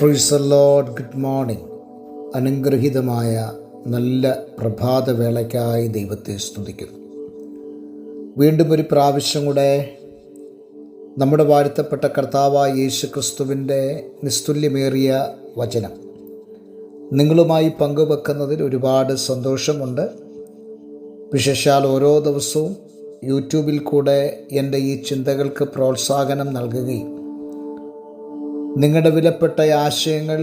പ്രൊയ്സ് load good morning അനുഗ്രഹീതമായ നല്ല പ്രഭാതവേളയ്ക്കായി ദൈവത്തെ സ്തുതിക്കുന്നു. വീണ്ടും ഒരു പ്രാവശ്യം കൂടെ നമ്മുടെ വാഴ്ത്തപ്പെട്ട കർത്താവായ യേശു ക്രിസ്തുവിന്റെ നിസ്തുല്യമേറിയ വചനം. നിങ്ങളുമായി പങ്കുവെക്കുന്നതിൽ ഒരുപാട് സന്തോഷമുണ്ട്. വിശേഷാൽ ഓരോ ദിവസവും യൂട്യൂബിൽ കൂടെ എന്റെ ഈ ചിന്തകൾക്ക് പ്രോത്സാഹനം നൽകുകയും നിങ്ങളുടെ വിലപ്പെട്ട ആശയങ്ങൾ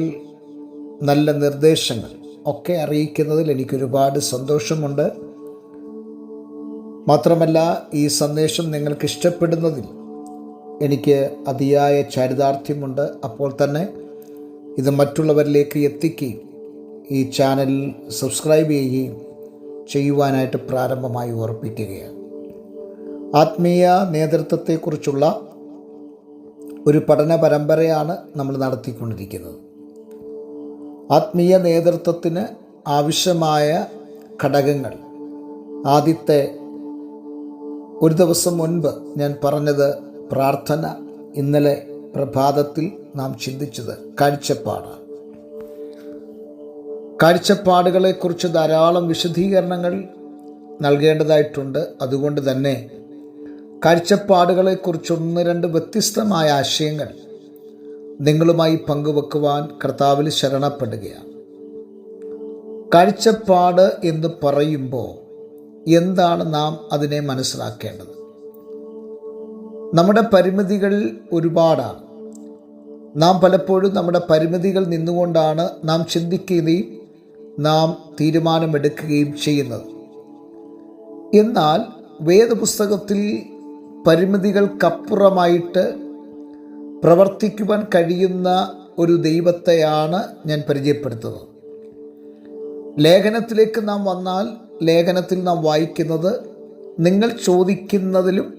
നല്ല നിർദ്ദേശങ്ങൾ ഒക്കെ അറിയിക്കുന്നതിൽ എനിക്കൊരുപാട് സന്തോഷമുണ്ട്. മാത്രമല്ല ഈ സന്ദേശം നിങ്ങൾക്ക് ഇഷ്ടപ്പെടുന്നതിൽ എനിക്ക് അതിയായ ചരിതാർത്ഥ്യമുണ്ട്. അപ്പോൾ തന്നെ ഇത് മറ്റുള്ളവരിലേക്ക് എത്തിക്കുകയും ഈ ചാനൽ സബ്സ്ക്രൈബ് ചെയ്യുകയും ചെയ്യുവാനായിട്ട് പ്രാരംഭമായി ഓർപ്പിക്കുകയാണ്. ആത്മീയ നേതൃത്വത്തെക്കുറിച്ചുള്ള ഒരു പഠന പരമ്പരയാണ് നമ്മൾ നടത്തിക്കൊണ്ടിരിക്കുന്നത്. ആത്മീയ നേതൃത്വത്തിന് ആവശ്യമായ ഘടകങ്ങൾ. ആദ്യത്തെ ഒരു ദിവസം മുൻപ് ഞാൻ പറഞ്ഞത് പ്രാർത്ഥന ഇന്നലെ പ്രഭാതത്തിൽ നാം ചിന്തിച്ചത് കാഴ്ചപ്പാടാണ്. കാഴ്ചപ്പാടുകളെക്കുറിച്ച് ധാരാളം വിശദീകരണങ്ങൾ നൽകേണ്ടതായിട്ടുണ്ട്. അതുകൊണ്ട് തന്നെ കാഴ്ചപ്പാടുകളെക്കുറിച്ച് ഒന്ന് രണ്ട് വ്യത്യസ്തമായ ആശയങ്ങൾ നിങ്ങളുമായി പങ്കുവെക്കുവാൻ കർത്താവിൽ ശരണപ്പെടുകയാണ്. കാഴ്ചപ്പാട് എന്ന് പറയുമ്പോൾ എന്താണ് നാം അതിനെ മനസ്സിലാക്കേണ്ടത്? നമ്മുടെ പരിമിതികൾ ഒരുപാടാണ്. നാം പലപ്പോഴും നമ്മുടെ പരിമിതികൾ നിന്നുകൊണ്ടാണ് നാം ചിന്തിക്കുകയും നാം തീരുമാനമെടുക്കുകയും ചെയ്യുന്നത്. എന്നാൽ വേദപുസ്തകത്തിൽ പരിമിതികൾക്കപ്പുറമായിട്ട് പ്രവർത്തിക്കുവാൻ കഴിയുന്ന ഒരു ദൈവത്തെയാണ് ഞാൻ പരിചയപ്പെടുത്തുന്നത്. ലേഖനത്തിലേക്ക് നാം വന്നാൽ ലേഖനത്തിൽ നാം വായിക്കുന്നത് നിങ്ങൾ ചോദിക്കുന്നതിലും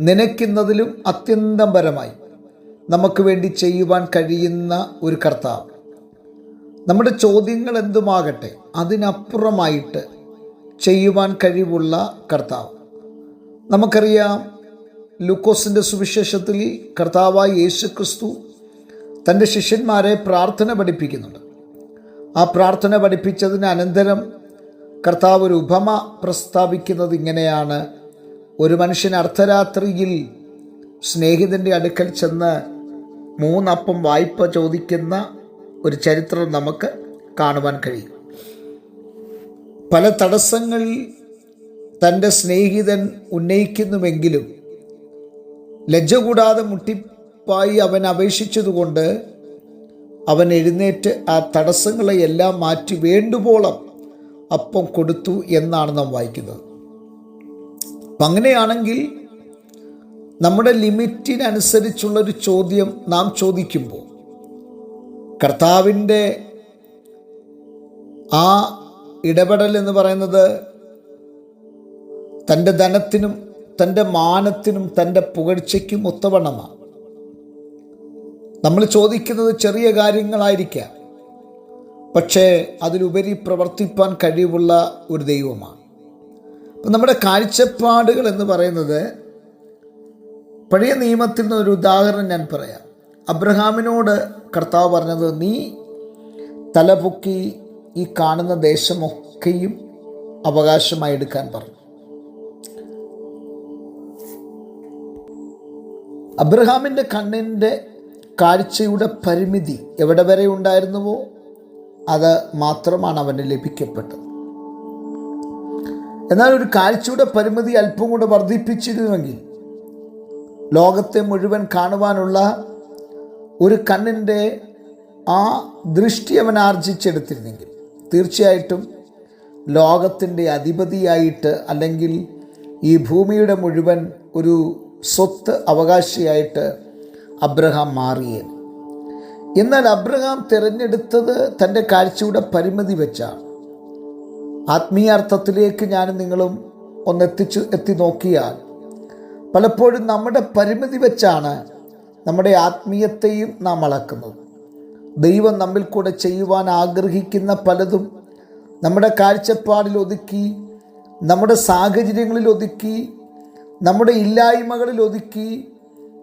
നനയ്ക്കുന്നതിലും അത്യന്തം പരമായി നമുക്ക് വേണ്ടി ചെയ്യുവാൻ കഴിയുന്ന ഒരു കർത്താവ്. നമ്മുടെ ചോദ്യങ്ങൾ എന്തുമാകട്ടെ അതിനപ്പുറമായിട്ട് ചെയ്യുവാൻ കഴിവുള്ള കർത്താവ്. നമുക്കറിയാം ലൂക്കോസിന്റെ സുവിശേഷത്തിൽ കർത്താവായ യേശു ക്രിസ്തു തന്റെ ശിഷ്യന്മാരെ പ്രാർത്ഥന പഠിപ്പിക്കുന്നുണ്ട്. ആ പ്രാർത്ഥന പഠിപ്പിച്ചതിന് അനന്തരം കർത്താവ് ഒരു ഉപമ പ്രസ്താവിക്കുന്നത് ഇങ്ങനെയാണ്. ഒരു മനുഷ്യൻ അർദ്ധരാത്രിയിൽ സ്നേഹിതന്റെ അടുക്കൽ ചെന്ന് മൂന്നപ്പം വായ്പ ചോദിക്കുന്ന ഒരു ചരിത്രം നമുക്ക് കാണുവാൻ കഴിയും. പല തടസ്സങ്ങളിൽ തന്റെ സ്നേഹിതൻ ഉന്നയിക്കുന്നുവെങ്കിലും ലജ്ജ കൂടാതെ മുട്ടിപ്പായി അവൻ അപേക്ഷിച്ചതുകൊണ്ട് അവൻ എഴുന്നേറ്റ് ആ തടസ്സങ്ങളെ എല്ലാം മാറ്റി വേണ്ടുവോളം അപ്പം കൊടുത്തു എന്നാണ് നാം വായിക്കുന്നത്. അപ്പം അങ്ങനെയാണെങ്കിൽ നമ്മുടെ ലിമിറ്റിനനുസരിച്ചുള്ളൊരു ചോദ്യം നാം ചോദിക്കുമ്പോൾ കർത്താവിന്റെ ആ ഇടപെടൽ എന്ന് പറയുന്നത് തന്റെ ധനത്തിനും തന്റെ മാനത്തിനും തന്റെ പുകഴ്ചയ്ക്കും ഒത്തവണ്ണമാണ് നമ്മൾ ചോദിക്കുന്നത് ചെറിയ കാര്യങ്ങളായിരിക്കാം. പക്ഷേ അതിലുപരി പ്രവർത്തിപ്പാൻ കഴിവുള്ള ഒരു ദൈവമാണ് അപ്പം നമ്മുടെ കാഴ്ചപ്പാടുകൾ എന്ന് പറയുന്നത് പഴയ നിയമത്തിൽ നിന്ന് ഒരു ഉദാഹരണം ഞാൻ പറയാം. അബ്രഹാമിനോട് കർത്താവ് പറഞ്ഞത് നീ തലപൊക്കി ഈ കാണുന്ന ദേശമൊക്കെയും അവകാശമായി എടുക്കാൻ പറഞ്ഞു. അബ്രഹാമിന്റെ കണ്ണിന്റെ കാഴ്ചയുടെ പരിമിതി എവിടെ വരെ ഉണ്ടായിരുന്നുവോ അത് മാത്രമാണ് അവന് ലഭിക്കപ്പെട്ടത്. എന്നാൽ ഒരു കാഴ്ചയുടെ പരിമിതി അല്പം കൂടെ വർദ്ധിപ്പിച്ചിരുന്നുവെങ്കിൽ ലോകത്തെ മുഴുവൻ കാണുവാനുള്ള ഒരു കണ്ണിന്റെ ആ ദൃഷ്ടി അവൻ ആർജിച്ചെടുത്തിരുന്നെങ്കിൽ തീർച്ചയായിട്ടും ലോകത്തിന്റെ അധിപതിയായിട്ട് അല്ലെങ്കിൽ ഈ ഭൂമിയുടെ മുഴുവൻ ഒരു സ്വത്ത് അവകാശിയായിട്ട് അബ്രഹാം മാറിയത് എന്നാൽ അബ്രഹാം തിരഞ്ഞെടുത്തത് തന്റെ കാഴ്ചയുടെ പരിമിതി വെച്ചാണ്. ആത്മീയാർത്ഥത്തിലേക്ക് ഞാനും നിങ്ങളും ഒന്നെത്തിച്ചു എത്തി നോക്കിയാൽ പലപ്പോഴും നമ്മുടെ പരിമിതി വെച്ചാണ് നമ്മുടെ ആത്മീയത്തെയും നാം അളക്കുന്നത്. ദൈവം നമ്മിൽ കൂടെ ചെയ്യുവാൻ ആഗ്രഹിക്കുന്ന പലതും നമ്മുടെ കാഴ്ചപ്പാടിൽ ഒതുക്കി നമ്മുടെ സാഹചര്യങ്ങളിൽ ഒതുക്കി നമ്മുടെ ഇല്ലായ്മകളിൽ ഒതുക്കി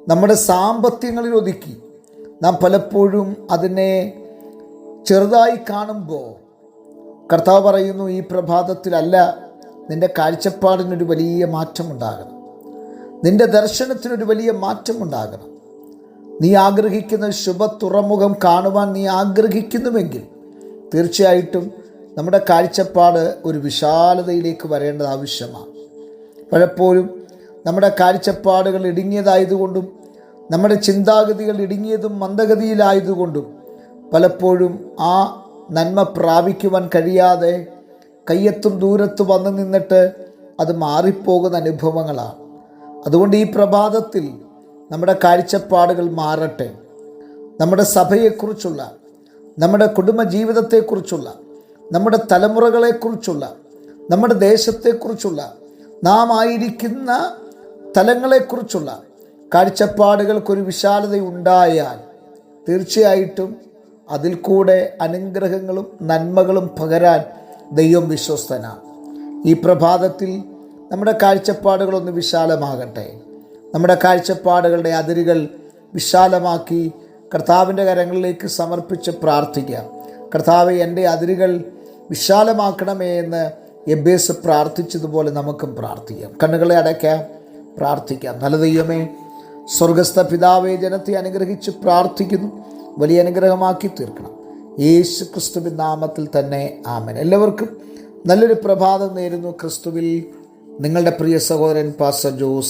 നമ്മുടെ സാമ്പത്തികങ്ങളിൽ ഒതുക്കി നാം പലപ്പോഴും അതിനെ ചെറുതായി കാണുമ്പോൾ കർത്താവ് പറയുന്നു ഈ പ്രഭാതത്തിലല്ല നിന്റെ കാഴ്ചപ്പാടിനൊരു വലിയ മാറ്റമുണ്ടാകണം. നിന്റെ ദർശനത്തിനൊരു വലിയ മാറ്റമുണ്ടാകണം. നീ ആഗ്രഹിക്കുന്ന ശുഭ തുറമുഖം കാണുവാൻ നീ ആഗ്രഹിക്കുന്നുവെങ്കിൽ തീർച്ചയായിട്ടും നമ്മുടെ കാഴ്ചപ്പാട് ഒരു വിശാലതയിലേക്ക് വരേണ്ടത് ആവശ്യമാണ്. പലപ്പോഴും നമ്മുടെ കാഴ്ചപ്പാടുകൾ ഇടുങ്ങിയതായതുകൊണ്ടും നമ്മുടെ ചിന്താഗതികൾ ഇടുങ്ങിയതും മന്ദഗതിയിലായതുകൊണ്ടും പലപ്പോഴും ആ നന്മ പ്രാപിക്കുവാൻ കഴിയാതെ കയ്യെത്തും ദൂരത്ത് വന്നു നിന്നിട്ട് അത് മാറിപ്പോകുന്ന അനുഭവങ്ങളാണ്. അതുകൊണ്ട് ഈ പ്രഭാതത്തിൽ നമ്മുടെ കാഴ്ചപ്പാടുകൾ മാറട്ടെ. നമ്മുടെ സഭയെക്കുറിച്ചുള്ള നമ്മുടെ കുടുംബജീവിതത്തെക്കുറിച്ചുള്ള നമ്മുടെ തലമുറകളെക്കുറിച്ചുള്ള നമ്മുടെ ദേശത്തെക്കുറിച്ചുള്ള നാം ആയിരിക്കുന്ന തലങ്ങളെക്കുറിച്ചുള്ള കാഴ്ചപ്പാടുകൾക്കൊരു വിശാലത ഉണ്ടായാൽ തീർച്ചയായിട്ടും അതിൽ കൂടെ അനുഗ്രഹങ്ങളും നന്മകളും പകരാൻ ദൈവം വിശ്വസ്തനാണ്. ഈ പ്രഭാതത്തിൽ നമ്മുടെ കാഴ്ചപ്പാടുകളൊന്ന് വിശാലമാകട്ടെ. നമ്മുടെ കാഴ്ചപ്പാടുകളുടെ അതിരുകൾ വിശാലമാക്കി കർത്താവിന്റെ കരങ്ങളിലേക്ക് സമർപ്പിച്ച് പ്രാർത്ഥിക്കാം. കർത്താവ് എന്റെ അതിരുകൾ വിശാലമാക്കണമേ എന്ന് എബേസ് പ്രാർത്ഥിച്ചതുപോലെ നമുക്കും പ്രാർത്ഥിക്കാം. കണ്ണുകളെ അടയ്ക്കാം. പ്രാർത്ഥിക്കാം. നല്ല ദൈവമേ സ്വർഗസ്ഥ പിതാവേ ജനത്തെ അനുഗ്രഹിച്ച് പ്രാർത്ഥിക്കുന്നു. വലിയ അനുഗ്രഹമാക്കി തീർക്കണം. യേശു ക്രിസ്തുവിൻ നാമത്തിൽ തന്നെ ആമൻ. എല്ലാവർക്കും നല്ലൊരു പ്രഭാതം നേരുന്നു ക്രിസ്തുവിൽ. നിങ്ങളുടെ പ്രിയ സഹോദരൻ പാസ ജോ